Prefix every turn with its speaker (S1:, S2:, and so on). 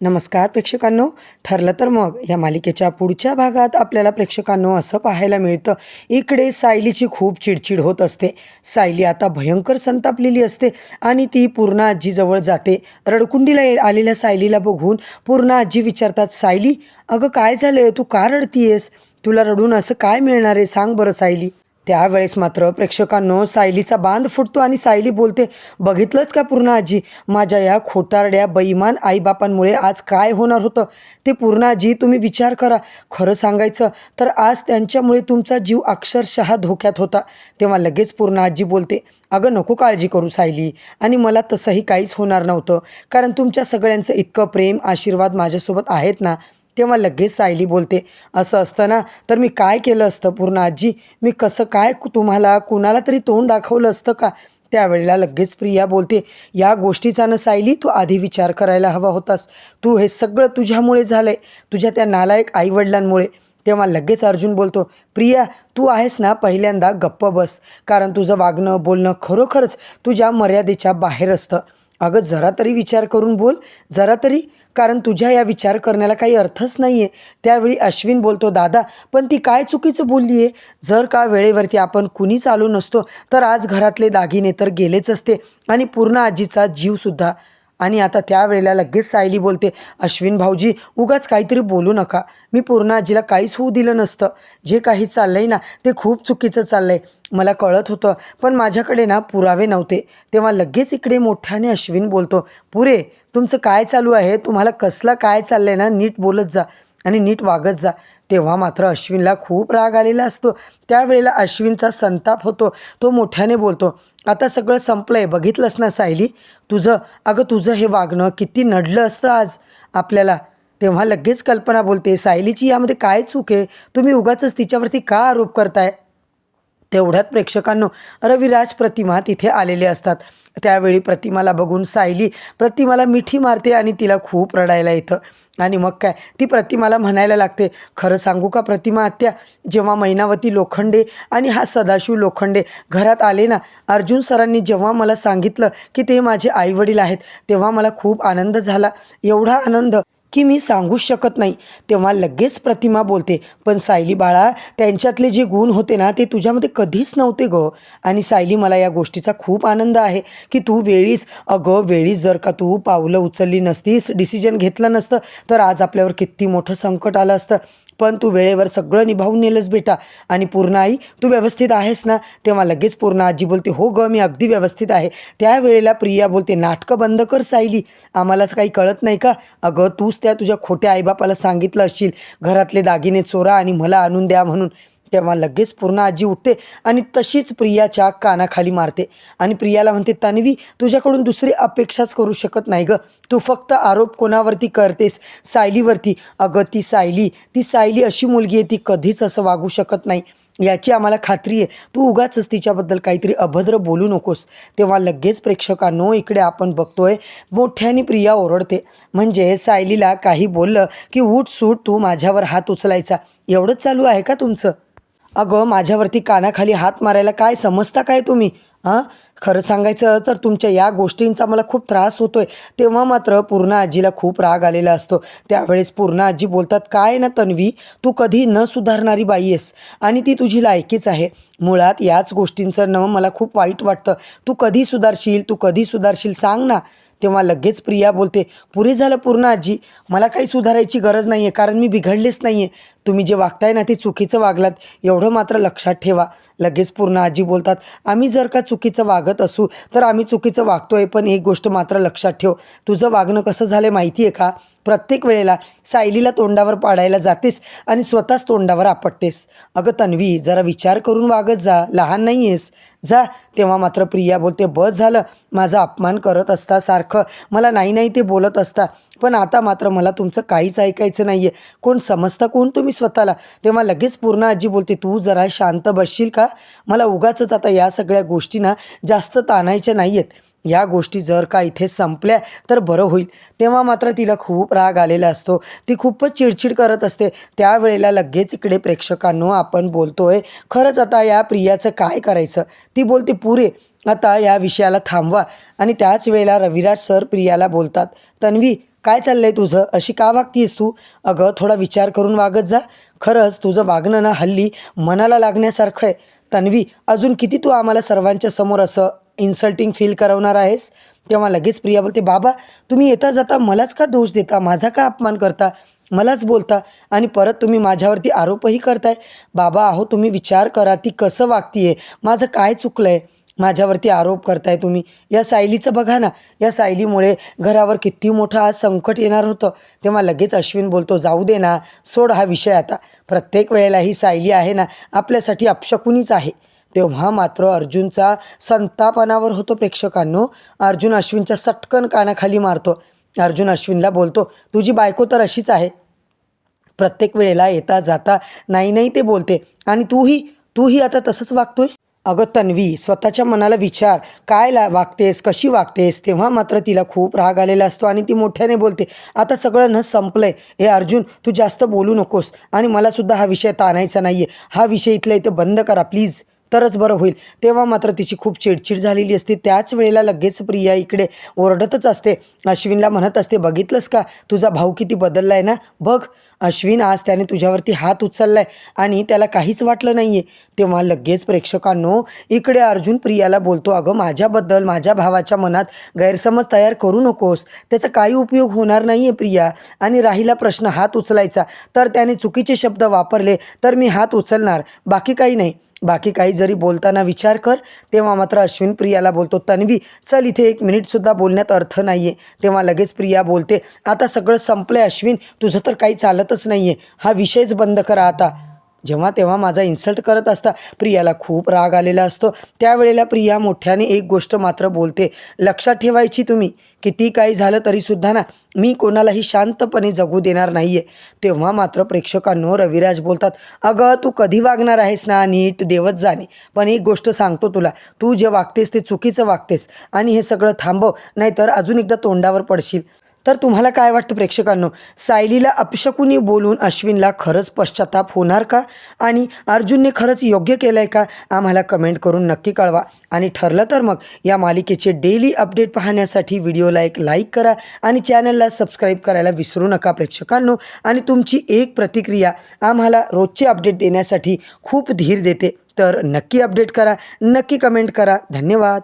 S1: नमस्कार प्रेक्षकांनो. ठरलं तर मग या मालिकेच्या पुढच्या भागात आपल्याला प्रेक्षकांनो असं पाहायला मिळतं. इकडे सायलीची खूप चिडचिड होत असते. सायली आता भयंकर संतापलेली असते आणि ती पूर्ण आजीजवळ जाते. रडकुंडीला ये- आलेल्या सायलीला बघून पूर्ण आजी विचारतात सायली अगं काय झालं तू का रडतीयेस? तुला रडून असं काय मिळणार आहे? सांग बरं सायली. त्यावेळेस मात्र प्रेक्षकांनो सायलीचा बांध फुटतो आणि सायली बोलते बघितलंच का पूर्ण आजी? माझ्या या खोटारड्या बैमान आईबापांमुळे आज काय होणार होतं? ते पूर्ण आजी तुम्ही विचार करा. खरं सांगायचं तर आज त्यांच्यामुळे तुमचा जीव अक्षरशः धोक्यात होता. तेव्हा लगेच पूर्ण आजी बोलते अगं नको काळजी करू सायली. आणि मला तसंही काहीच होणार नव्हतं. कारण तुमच्या सगळ्यांचं इतकं प्रेम आशीर्वाद माझ्यासोबत आहेत ना तेव्हा लगेच सायली बोलते असं असतं ना तर मी काय केलं असतं पूर्ण आजी? मी कसं काय तुम्हाला कुणाला तरी तोंड दाखवलं असतं का? त्यावेळेला लगेच प्रिया बोलते या गोष्टीचा ना सायली तू आधी विचार करायला हवा होतास. तू हे सगळं तुझ्यामुळे झालं आहे तुझ्या त्या नालायक आईवडिलांमुळे. तेव्हा लगेच अर्जुन बोलतो प्रिया तू आहेस ना पहिल्यांदा गप्प बस. कारण तुझं वागणं बोलणं खरोखरच तुझ्या मर्यादेच्या बाहेर असतं. अगं जरा तरी विचार करून बोल. जरा तरी कारण तुझ्या या विचार करण्याला काही अर्थच नाही आहे त्यावेळी अश्विन बोलतो दादा पण ती काय चुकीचं बोलली आहे जर का वेळेवरती आपण कुणीच आलो नसतो तर आज घरातले दागिने तर गेलेच असते आणि पूर्ण आजीचा जीवसुद्धा आणि आता त्यावेळेला लगेच सायली बोलते अश्विन भाऊजी उगाच काहीतरी बोलू नका. मी पूर्ण आजीला काहीच होऊ दिलं नसतं. जे काही चाललं आहे ना ते खूप चुकीचं चाललं आहे मला कळत होतं पण माझ्याकडे ना पुरावे नव्हते. तेव्हा लगेच इकडे मोठ्याने अश्विन बोलतो पुरे तुमचं काय चालू आहे? तुम्हाला कसलं काय चाललं आहे ना? नीट बोलत जा. आणि नीट वागत जा. तेव्हा मात्र अश्विनला खूप राग आलेला असतो. त्यावेळेला अश्विनचा संताप होतो. तो मोठ्याने बोलतो आता सगळं संपलं आहे बघितलंस ना सायली? तुझं अगं तुझं हे वागणं किती नडलं असतं आज आपल्याला. तेव्हा लगेच कल्पना बोलते सायलीची यामध्ये काय चूक आहे? तुम्ही उगाच तिच्यावरती का आरोप करताय? तेवढ्यात प्रेक्षकांनो रविराज प्रतिमा तिथे आलेले असतात. त्यावेळी प्रतिमाला बघून सायली प्रतिमाला मिठी मारते आणि तिला खूप रडायला येतं. आणि मग काय? ती प्रतिमाला म्हणायला लागते खरं सांगू का प्रतिमा आत्या? जेव्हा मैनावती लोखंडे आणि हा सदाशिव लोखंडे घरात आले ना अर्जुन सरांनी जेव्हा मला सांगितलं की ते माझे आईवडील आहेत तेव्हा मला खूप आनंद झाला. एवढा आनंद की मी सांगूच शकत नाही. तेव्हा लगेच प्रतिमा बोलते पण सायली बाळा त्यांच्यातले जे गुण होते ना ते तुझ्यामध्ये कधीच नव्हते गं. आणि सायली मला या गोष्टीचा खूप आनंद आहे की तू वेळीच अगं वेळीच जर का तू पावलं उचलली नसतीस डिसिजन घेतलं नसतं तर आज आपल्यावर किती मोठं संकट आलं असतं. पण तू वेळेवर सगळं निभावून नेलंस बेटा. आणि पूर्ण आई तू व्यवस्थित आहेस ना? तेव्हा लगेच पूर्ण आजी बोलते हो ग मी अगदी व्यवस्थित आहे. त्यावेळेला प्रिया बोलते नाटकं बंद कर सायली. आम्हालाच काही कळत नाही का? अगं तूच त्या तुझ्या खोट्या आईबापाला सांगितलं असशील. घरातले दागिने चोरा आणि मला आणून द्या म्हणून. तेव्हा लगेच पूर्ण आजी उठते आणि तशीच प्रियाच्या कानाखाली मारते. आणि प्रियाला म्हणते तन्वी तुझ्याकडून दुसरी अपेक्षाच करू शकत नाही गं. तू फक्त आरोप कोणावरती करतेस? सायलीवरती. अगं ती सायली ती सायली अशी मुलगी आहे ती कधीच असं वागू शकत नाही. याची आम्हाला खात्री आहे. तू उगाच तिच्याबद्दल काहीतरी अभद्र बोलू नकोस. तेव्हा लगेच प्रेक्षकांनो इकडे आपण बघतोय मोठ्याने प्रिया ओरडते. म्हणजे सायलीला काही बोललं की उठ सूट तू माझ्यावर हात उचलायचा. एवढंच चालू आहे का तुमचं? अगं माझ्यावरती कानाखाली हात मारायला काय समजता काय तुम्ही? हां खरं सांगायचं तर तुमच्या या गोष्टींचा मला खूप त्रास होतो आहे तेव्हा मात्र पूर्ण आजीला खूप राग आलेला असतो. त्यावेळेस पूर्ण आजी बोलतात काय ना तन्वी तू कधी न सुधारणारी बाई आहेस आणि ती तुझी लायकीच आहे. मुळात याच गोष्टींचं न मला खूप वाईट वाटतं. तू कधी सुधारशील तू कधी सुधारशील सांग ना. तेव्हा लगेच प्रिया बोलते पुरे झालं पूर्ण आजी. मला काही सुधारायची गरज नाही आहे कारण मी बिघडलेच नाही आहे तुम्ही जे वागताय ना ते चुकीचं वागलात. एवढं मात्र लक्षात ठेवा. लगेच पूर्ण आजी बोलतात आम्ही जर का चुकीचं वागत असू तर आम्ही चुकीचं वागतो आहे पण एक गोष्ट मात्र लक्षात ठेव तुझं वागणं कसं झालं माहिती आहे का? प्रत्येक वेळेला सायलीला तोंडावर पाडायला जातेस आणि स्वतःच तोंडावर आपटतेस. अगं तन्वी जरा विचार करून वागत जा लहान नाही आहेस जा तेव्हा मात्र प्रिया बोलते बस झालं माझा अपमान करत असता सारखं. मला नाही नाही ते बोलत असता. पण आता मात्र मला तुमचं काहीच ऐकायचं नाही आहे कोण समजता कोण तुम्ही स्वतःला? तेव्हा लगेच पूर्ण आजी बोलते तू जरा शांत बसशील का? मला उगाचच आता या सगळ्या गोष्टींना जास्त ताणायच्या नाही आहेत या गोष्टी जर का इथे संपल्या तर बरं होईल. तेव्हा मात्र तिला खूप राग आलेला असतो. ती खूपच चिडचिड करत असते. त्यावेळेला लगेच इकडे प्रेक्षकांनो आपण बोलतोय खरंच आता या प्रियाचं काय करायचं? ती बोलते पुरे आता या विषयाला थांबवा. आणि त्याच वेळेला रविराज सर प्रियाला बोलतात तन्वी काय चाललंय तुझं? अशी का वागतीस तू? अगं थोडा विचार करून वागत जा. खरंच तुझं वागणं ना हल्ली मनाला लागण्यासारखं आहे. तन्वी अजून किती तू आम्हाला सर्वांच्या समोर असं इन्सल्टिंग फील करवणार आहेस? तेव्हा लगेच प्रिया बोलते बाबा तुम्ही येता जाता मलाच का दोष देता? माझा का अपमान करता? मलाच बोलता? आणि परत तुम्ही माझ्यावरती आरोपही करताय? बाबा अहो तुम्ही विचार करा ती कसं वागतीये? माझं काय चुकलं आहे माझ्यावरती आरोप करताय तुम्ही. या सायलीचं बघा ना या सायलीमुळे घरावर किती मोठं आज संकट येणार होतं. तेव्हा लगेच अश्विन बोलतो जाऊ दे ना सोड हा विषय आता. प्रत्येक वेळेला ही सायली आहे ना आपल्यासाठी अपशकुनीच आहे. तेव्हा मात्र अर्जुनचा संतापनावर होतो प्रेक्षकांनो. अर्जुन अश्विनच्या सटकन कानाखाली मारतो. अर्जुन अश्विनला बोलतो तुझी बायको तर अशीच आहे. प्रत्येक वेळेला येता जाता नाही नाही ते बोलते. आणि तूही तूही आता तसंच वागतोयस? अगं तन्वी स्वतःच्या मनाला विचार. काय ला वागतेस कशी वागतेस? तेव्हा मात्र तिला खूप राग आलेला असतो आणि ती मोठ्याने बोलते आता सगळं न संपलंय. हे अर्जुन तू जास्त बोलू नकोस. आणि मलासुद्धा हा विषय ताणायचा नाही आहे हा विषय इथल्या इथं बंद करा प्लीज. तरच बरं होईल. तेव्हा मात्र तिची खूप चिडचिड झालेली असते. त्याच वेळेला लगेच प्रिया इकडे ओरडतच असते. अश्विनला म्हणत असते बघितलंस का? तुझा भाऊ किती बदलला आहे ना? बघ अश्विन आज त्याने तुझ्यावरती हात उचललाय आणि त्याला काहीच वाटलं नाही आहे तेव्हा लगेच प्रेक्षकांनो इकडे अर्जुन प्रियाला बोलतो अगं माझ्याबद्दल माझ्या भावाच्या मनात गैरसमज तयार करू नकोस. त्याचा काही उपयोग होणार नाही आहे प्रिया. आणि राहिला प्रश्न हात उचलायचा. तर त्याने चुकीचे शब्द वापरले तर मी हात उचलणार. बाकी काही नाही. बाकी काही जरी बोलताना विचार कर तेव्हा मात्र अश्विन प्रियाला बोलतो तन्वी चल इथे एक मिनिटसुद्धा बोलण्यात अर्थ नाही आहे तेव्हा लगेच प्रिया बोलते आता सगळं संपलं आहे अश्विन तुझं तर काही चालतच नाही आहे हा विषयच बंद करा आता. जेव्हा तेव्हा माझा इन्सल्ट करत असता प्रियाला खूप राग आलेला असतो. त्यावेळेला प्रिया मोठ्याने एक गोष्ट मात्र बोलते. लक्षात ठेवायची तुम्ही किती काही झालं तरीसुद्धा ना मी कोणालाही शांतपणे जगू देणार नाही आहे तेव्हा मात्र प्रेक्षकांनो रविराज बोलतात अगं तू कधी वागणार आहेस ना नीट देवत जाणे. पण एक गोष्ट सांगतो तुला तू जे वागतेस ते चुकीचं वागतेस आणि हे सगळं थांबव नाहीतर अजून एकदा तोंडावर पडशील. तर तुम्हाला काय वाटतं प्रेक्षकांनो? सायलीला अपशकुनी बोलून अश्विनला खरंच पश्चाताप होणार का? आणि अर्जुनने खरंच योग्य केलं आहे का? आम्हाला कमेंट करून नक्की कळवा. आणि ठरलं तर मग या मालिकेचे डेली अपडेट पाहण्यासाठी व्हिडिओला एक लाईक करा आणि चॅनलला सबस्क्राईब करायला विसरू नका प्रेक्षकांनो. आणि तुमची एक प्रतिक्रिया आम्हाला रोजचे अपडेट देण्यासाठी खूप धीर देते. तर नक्की अपडेट करा नक्की कमेंट करा. धन्यवाद.